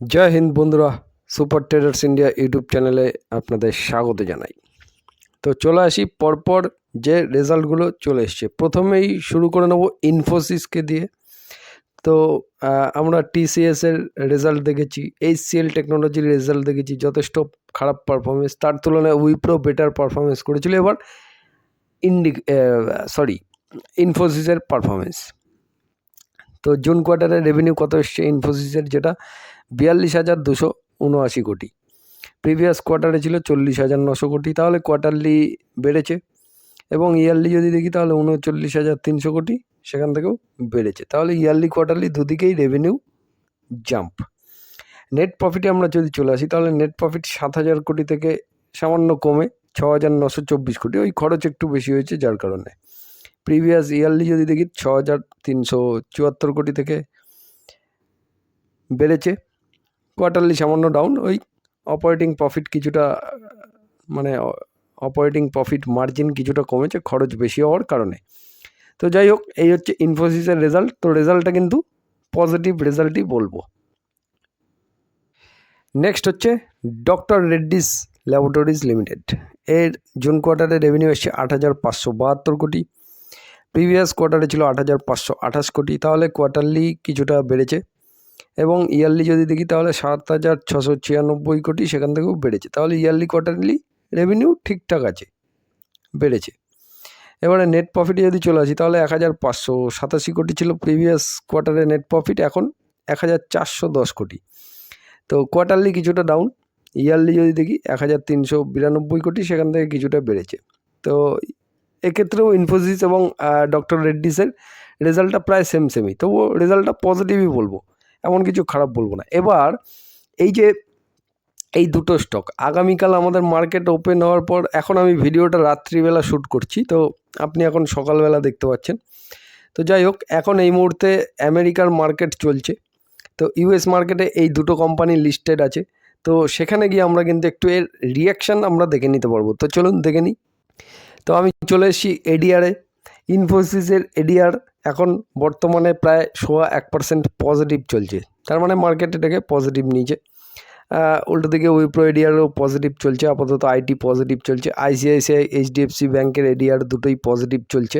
জয় হিন্দ বন্ধুরা, super traders India YouTube চ্যানেলে আপনাদের স্বাগত জানাই। তো চলে আসি, পরপর যে রেজাল্টগুলো চলে এসছে। প্রথমেই শুরু করে নেব ইনফোসিসকে দিয়ে। তো আমরা টিসিএস এর রেজাল্ট দেখেছি, এইচসিএল টেকনোলজির রেজাল্ট দেখেছি, যথেষ্ট খারাপ পারফরমেন্স। তার তুলনায় উইপ্রো বেটার পারফরমেন্স করেছিল এবার ইন্ডি সরি ইনফোসিসের পারফরমেন্স। তো জুন কোয়ার্টারের রেভিনিউ কত এসছে ইনফোসিসের যেটা? বিয়াল্লিশ হাজার দুশো উনআশি কোটি। প্রিভিয়াস কোয়ার্টারে ছিল চল্লিশ হাজার নশো কোটি, তাহলে কোয়ার্টারলি বেড়েছে। এবং ইয়ারলি যদি দেখি, তাহলে উনচল্লিশ হাজার তিনশো কোটি সেখান থেকেও বেড়েছে। তাহলে ইয়ারলি কোয়ার্টারলি দুদিকেই রেভিনিউ জাম্প নেট প্রফিটে আমরা যদি চলে আসি, তাহলে নেট প্রফিট সাত হাজার কোটি থেকে সামান্য কমে ছ হাজার নশো চব্বিশ কোটি। ওই খরচ একটু বেশি হয়েছে যার কারণে। প্রিভিয়াস ইয়ারলি যদি দেখি ছ হাজার তিনশো চুয়াত্তর কোটি থেকে বেড়েছে। কোয়ার্টারলি সামান্য ডাউন ওই অপারেটিং প্রফিট কিছুটা মানে অপারেটিং প্রফিট মার্জিন কিছুটা কমেছে, খরচ বেশি হওয়ার কারণে। তো যাই হোক, এই হচ্ছে ইনফোসিসের রেজাল্ট তো রেজাল্টটা কিন্তু পজিটিভ রেজাল্টই বলব। নেক্সট হচ্ছে ডক্টর রেড্ডিস ল্যাবরেটরিজ লিমিটেড এর জুন কোয়ার্টারে রেভিনিউ এসছে আট হাজার পাঁচশো বাহাত্তর কোটি প্রিভিয়াস কোয়ার্টারে ছিল আট হাজার পাঁচশো আঠাশ কোটি, তাহলে কোয়ার্টারলি কিছুটা বেড়েছে। এবং ইয়ারলি যদি দেখি তাহলে সাত হাজার ছশো ছিয়ানব্বই কোটি সেখান থেকেও বেড়েছে। তাহলে ইয়ারলি কোয়ার্টারলি রেভিনিউ ঠিকঠাক আছে, বেড়েছে। এবারে নেট প্রফিটে যদি চলে আসি, তাহলে এক হাজার পাঁচশো সাতাশি কোটি ছিল প্রিভিয়াস কোয়ার্টারে নেট প্রফিট এখন এক হাজার চারশো দশ কোটি। তো কোয়ার্টারলি কিছুটা ডাউন ইয়ারলি যদি দেখি এক হাজার তিনশো বিরানব্বই কোটি সেখান থেকে কিছুটা বেড়েছে। তো এক্ষেত্রেও ইনফোসিস এবং ডক্টর রেড্ডিসের রেজাল্টটা প্রায় সেম সেমই তবুও রেজাল্টটা পজিটিভই বলব। এমন কিছু খারাপ বলব না। এবার এই যে এই দুটো স্টক আগামীকাল আমাদের মার্কেট ওপেন হওয়ার পর এখন আমি ভিডিওটা রাত্রিবেলা শ্যুট করছি, তো আপনি এখন সকালবেলা দেখতে পাচ্ছেন। তো যাই হোক, এখন এই মুহূর্তে আমেরিকার মার্কেট চলছে। তো ইউএস মার্কেটে এই দুটো কোম্পানি লিস্টেড আছে। তো সেখানে গিয়ে আমরা কিন্তু একটু এর রিয়াকশান আমরা দেখে নিতে পারব। তো চলুন দেখে নিই। তো আমি চলে এসেছি এডিআরে ইনফোসিসের এডিআর এখন বর্তমানে প্রায় সোয়া এক পার্সেন্ট পজিটিভ চলছে। তার মানে মার্কেট এটাকে পজিটিভ নিয়েছে। উল্টো দিকে উইপ্রো এডিআরও পজিটিভ চলছে, আপাতত আইটি পজিটিভ চলছে আইসিআইসিআই এইচডিএফসি ব্যাংকের এডিআর দুটোই পজিটিভ চলছে।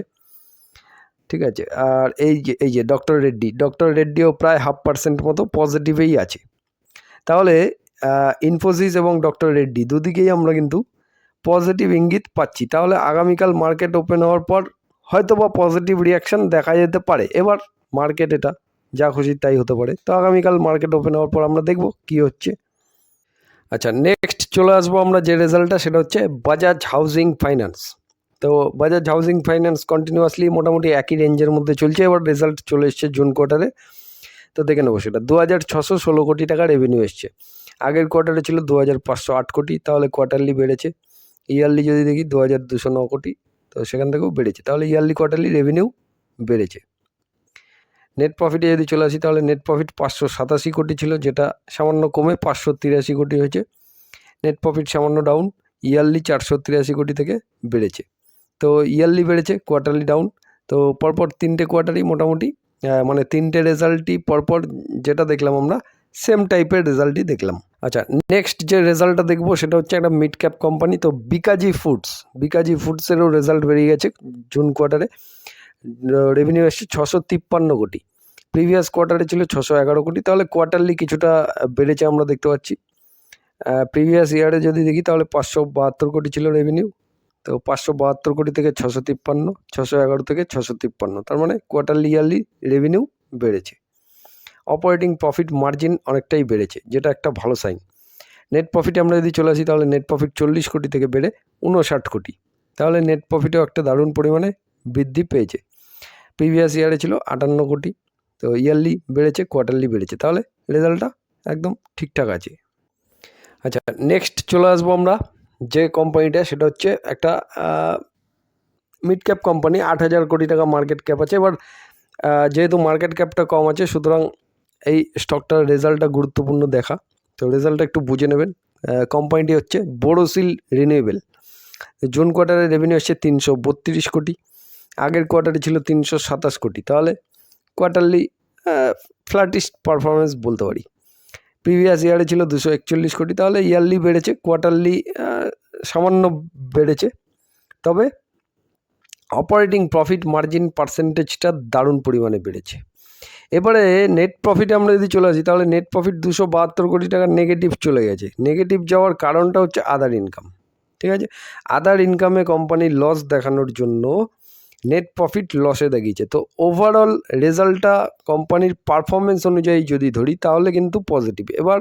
ঠিক আছে? আর এই যে এই যে ডক্টর রেড্ডি ডক্টর রেড্ডিও প্রায় হাফ পার্সেন্ট মতো পজিটিভেই আছে। তাহলে ইনফোসিস এবং ডক্টর রেড্ডি দুদিকেই আমরা কিন্তু পজিটিভ ইঙ্গিত পাচ্ছি। তাহলে আগামীকাল মার্কেট ওপেন হওয়ার পর হয়তো বা পজিটিভ রিয়াকশান দেখা যেতে পারে। এবার মার্কেট এটা, যা খুশি তাই হতে পারে। তো আগামীকাল মার্কেট ওপেন হওয়ার পর আমরা দেখব কি হচ্ছে। আচ্ছা নেক্সট চলে আসব আমরা যে রেজাল্টটা সেটা হচ্ছে বাজাজ হাউজিং ফাইন্যান্স তো বাজাজ হাউজিং ফাইন্যান্স কন্টিনিউয়াসলি মোটামুটি একই রেঞ্জের মধ্যে চলছে। এবার রেজাল্ট চলে এসছে জুন কোয়ার্টারে তো দেখে নেব সেটা। দু হাজার ছশো ষোলো কোটি টাকা রেভিনিউ এসছে। আগের কোয়ার্টারে ছিল দু হাজার পাঁচশো আট কোটি, তাহলে কোয়ার্টারলি বেড়েছে। ইয়ারলি যদি দেখি দু হাজার দুশো ন কোটি। তো সেখান থেকেও বেড়েছে। তাহলে ইয়ারলি কোয়ার্টারলি রেভিনিউ বেড়েছে। নেট প্রফিটে যদি চলে আসি, তাহলে নেট প্রফিট পাঁচশো সাতাশি কোটি ছিল, যেটা সামান্য কমে পাঁচশো তিরাশি কোটি হয়েছে। নেট প্রফিট সামান্য ডাউন ইয়ারলি চারশো তিরাশি কোটি থেকে বেড়েছে। তো ইয়ারলি বেড়েছে কোয়ার্টারলি ডাউন তো পরপর তিনটে কোয়ার্টারই মোটামুটি মানে তিনটে রেজাল্টই পরপর যেটা দেখলাম আমরা সেম টাইপের রেজাল্টই দেখলাম। আচ্ছা নেক্সট যে রেজাল্টটা দেখব সেটা হচ্ছে একটা মিড ক্যাপ কোম্পানি তো বিকাজি ফুডস বিকাজি ফুডসেরও রেজাল্ট বেরিয়ে গেছে জুন কোয়ার্টারে রেভিনিউ এসছে ছশো তিপ্পান্ন কোটি। প্রিভিয়াস কোয়ার্টারে ছিল ছশো এগারো কোটি। তাহলে কোয়ার্টারলি কিছুটা বেড়েছে আমরা দেখতে পাচ্ছি। প্রিভিয়াস ইয়ারে যদি দেখি তাহলে পাঁচশো বাহাত্তর কোটি ছিল রেভিনিউ তো পাঁচশো বাহাত্তর কোটি থেকে ছশো তিপ্পান্ন, ছশো এগারো থেকে ছশো তিপ্পান্ন। তার মানে কোয়ার্টারলি ইয়ারলি রেভিনিউ বেড়েছে। অপারেটিং প্রফিট মার্জিন অনেকটাই বেড়েছে, যেটা একটা ভালো সাইন নেট প্রফিটে আমরা যদি চলে আসি, তাহলে নেট প্রফিট চল্লিশ কোটি থেকে বেড়ে উনষাট কোটি। তাহলে নেট প্রফিটেও একটা দারুণ পরিমাণে বৃদ্ধি পেয়েছে। প্রিভিয়াস ইয়ারে ছিল আটান্ন কোটি, তো ইয়ারলি বেড়েছে কোয়ার্টারলি বেড়েছে। তাহলে রেজাল্টটা একদম ঠিকঠাক আছে। আচ্ছা নেক্সট চলে আসব আমরা যে কোম্পানিটা সেটা হচ্ছে একটা মিড ক্যাপ কোম্পানি আট হাজার কোটি টাকা মার্কেট ক্যাপ আছে। এবার যেহেতু মার্কেট ক্যাপটা কম আছে, সুতরাং এই স্টকটার রেজাল্টটা গুরুত্বপূর্ণ দেখা। তো রেজাল্টটা একটু বুঝে নেবেন। কোম্পানিটি হচ্ছে বোরোসিল রিনিউয়েবল জুন কোয়ার্টারে রেভিনিউ হচ্ছে তিনশো বত্রিশ কোটি। আগের কোয়ার্টারে ছিল তিনশো সাতাশ কোটি। তাহলে কোয়ার্টারলি ফ্ল্যাটিস্ট পারফরমেন্স বলতে পারি। প্রিভিয়াস ইয়ারে ছিল দুশো একচল্লিশ কোটি। তাহলে ইয়ারলি বেড়েছে কোয়ার্টারলি সামান্য বেড়েছে। তবে অপারেটিং প্রফিট মার্জিন পার্সেন্টেজটা দারুণ পরিমাণে বেড়েছে। এবারে নেট প্রফিটে আমরা যদি চলে আসি, তাহলে নেট প্রফিট দুশো বাহাত্তর কোটি টাকার নেগেটিভ চলে গেছে। নেগেটিভ যাওয়ার কারণটা হচ্ছে আদার ইনকাম ঠিক আছে? আদার ইনকামে কোম্পানির লস দেখানোর জন্য নেট প্রফিট লসে দেখিয়েছে। তো ওভারঅল রেজাল্টটা কোম্পানির পারফরমেন্স অনুযায়ী যদি ধরি, তাহলে কিন্তু পজিটিভ এবার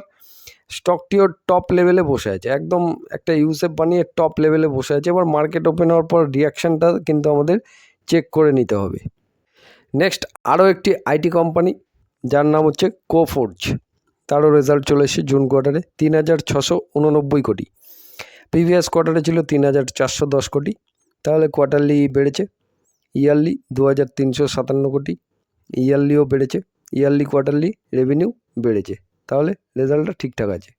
স্টকটিও টপ লেভেলে বসে আছে, একদম একটা ইউসেফ বানিয়ে টপ লেভেলে বসে আছে। এবার মার্কেট ওপেন হওয়ার পর রিয়াকশানটা কিন্তু আমাদের চেক করে নিতে হবে। নেক্সট আরও একটি আইটি কোম্পানি যার নাম হচ্ছে কোফোর্জ তারও রেজাল্ট চলে এসেছে জুন কোয়ার্টারে তিন হাজার ছশো উননব্বই কোটি। প্রিভিয়াস কোয়ার্টারে ছিল তিন হাজার চারশো দশ কোটি। তাহলে কোয়ার্টারলি বেড়েছে ইয়ারলি দু হাজার তিনশো সাতান্ন কোটি। ইয়ারলিও বেড়েছে ইয়ারলি কোয়ার্টারলি রেভিনিউ বেড়েছে। তাহলে রেজাল্টটা ঠিকঠাক আছে।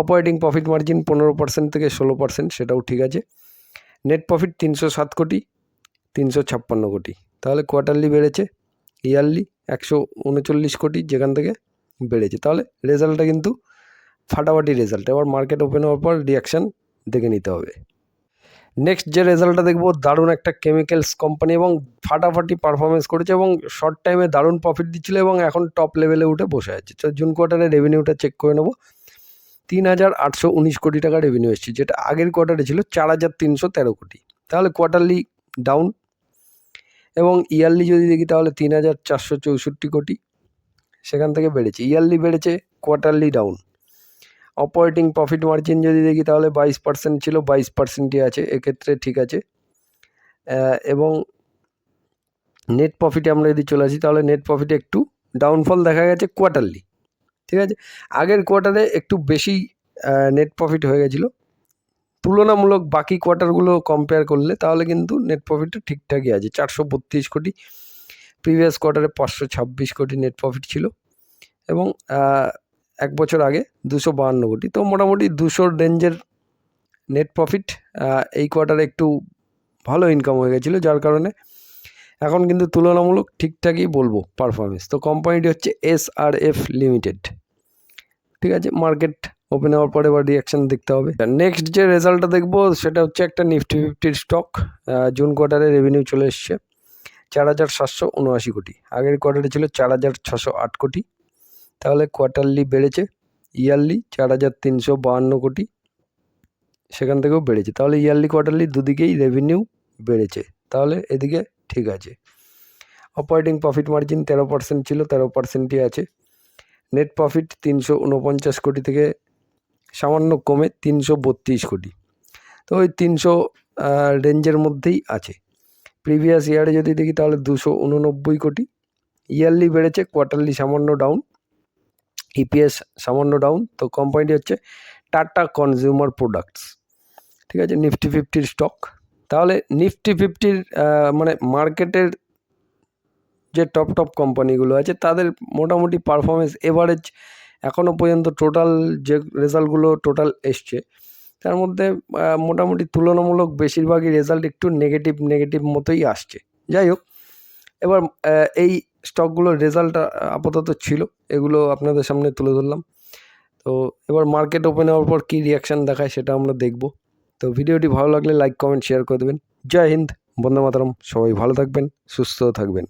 অপারেটিং প্রফিট মার্জিন পনেরো পার্সেন্ট থেকে ষোলো পার্সেন্ট সেটাও ঠিক আছে। নেট প্রফিট তিনশো সাত কোটি, তিনশো ছাপ্পান্ন কোটি। তাহলে কোয়ার্টারলি বেড়েছে ইয়ারলি একশো উনচল্লিশ কোটি যেখান থেকে বেড়েছে। তাহলে রেজাল্টটা কিন্তু ফাটাফাটি রেজাল্ট এবার মার্কেট ওপেন হওয়ার পর রিয়াকশান দেখে নিতে হবে। নেক্সট যে রেজাল্টটা দেখব, দারুণ একটা কেমিক্যালস কোম্পানি এবং ফাটাফাটি পারফরমেন্স করেছে এবং শর্ট টাইমে দারুণ প্রফিট দিচ্ছিল এবং এখন টপ লেভেলে উঠে বসে আছে। তো জুন কোয়ার্টারে রেভিনিউটা চেক করে নেব। তিন হাজার আটশো উনিশ কোটি টাকা রেভিনিউ এসেছে, যেটা আগের কোয়ার্টারে ছিল চার হাজার তিনশো তেরো কোটি। তাহলে কোয়ার্টারলি ডাউন এবং ইয়ারলি যদি দেখি তাহলে তিন হাজার চারশো চৌষট্টি কোটি সেখান থেকে বেড়েছে। ইয়ারলি বেড়েছে quarterly down operating profit margin যদি দেখি তাহলে বাইশ পার্সেন্ট ছিল, বাইশ পার্সেন্টই আছে, এক্ষেত্রে ঠিক আছে। এবং নেট প্রফিটে আমরা যদি চলে আসি তাহলে নেট প্রফিটে একটু ডাউনফল দেখা গেছে কোয়ার্টারলি ঠিক আছে? আগের কোয়ার্টারে একটু বেশি নেট প্রফিট হয়ে গেছিল। তুলনামূলক বাকি কোয়ার্টারগুলো কম্পেয়ার করলে তাহলে কিন্তু নেট প্রফিটটা ঠিকঠাকই আছে। চারশো বত্রিশ কোটি প্রিভিয়াস কোয়ার্টারে পাঁচশো ছাব্বিশ কোটি নেট প্রফিট ছিল এবং এক বছর আগে দুশো বাহান্ন কোটি। তো মোটামুটি দুশোর রেঞ্জের নেট প্রফিট এই কোয়ার্টারে একটু ভালো ইনকাম হয়ে গেছিল, যার কারণে এখন কিন্তু তুলনামূলক ঠিকঠাকই বলব পারফরমেন্স তো কোম্পানিটি হচ্ছে এস আর এফ লিমিটেড ঠিক আছে? মার্কেট ওপেন হওয়ার পরে এবার রিয়াকশান দেখতে হবে। নেক্সট যে রেজাল্টটা দেখব, সেটা হচ্ছে একটা নিফটি ফিফটির স্টক জুন কোয়ার্টারে রেভিনিউ চলে এসছে চার হাজার সাতশো উনআশি কোটি। আগের কোয়ার্টারে ছিল চার হাজার ছশো আট কোটি। তাহলে কোয়ার্টারলি বেড়েছে ইয়ারলি চার হাজার তিনশো বাহান্ন কোটি। সেখান থেকেও বেড়েছে। তাহলে ইয়ারলি কোয়ার্টারলি দুদিকেই রেভিনিউ বেড়েছে। তাহলে এদিকে ঠিক আছে। অপারেটিং প্রফিট মার্জিন তেরো পার্সেন্ট ছিল, তেরো পার্সেন্টই আছে। নেট প্রফিট তিনশো উনপঞ্চাশ কোটি থেকে সামান্য কমে তিনশো বত্রিশ কোটি। তো ওই তিনশো রেঞ্জের মধ্যেই আছে। প্রিভিয়াস ইয়ারে যদি দেখি তাহলে দুশো উননব্বই কোটি। ইয়ারলি বেড়েছে কোয়ার্টারলি সামান্য ডাউন ইপিএস সামান্য ডাউন তো কোম্পানিটি হচ্ছে টাটা কনজিউমার প্রোডাক্টস ঠিক আছে নিফটি ফিফটির স্টক তাহলে নিফটি ফিফটির মানে মার্কেটের যে টপ টপ কোম্পানিগুলো আছে, তাদের মোটামুটি পারফরমেন্স এভারেজ এখনও পর্যন্ত টোটাল যে রেজাল্টগুলো টোটাল এসছে, তার মধ্যে মোটামুটি তুলনামূলক বেশিরভাগই রেজাল্ট একটু নেগেটিভ নেগেটিভ মতোই আসছে। যাই হোক, এবার এই স্টকগুলোর রেজাল্ট আপাতত ছিল, এগুলো আপনাদের সামনে তুলে ধরলাম। তো এবার মার্কেট ওপেন হওয়ার পর কী রিয়াকশান দেখায় সেটা আমরা দেখব। তো ভিডিওটি ভালো লাগলে লাইক কমেন্ট শেয়ার করে দেবেন। জয় হিন্দ, বন্দে মাতারম। সবাই ভালো থাকবেন, সুস্থ থাকবেন।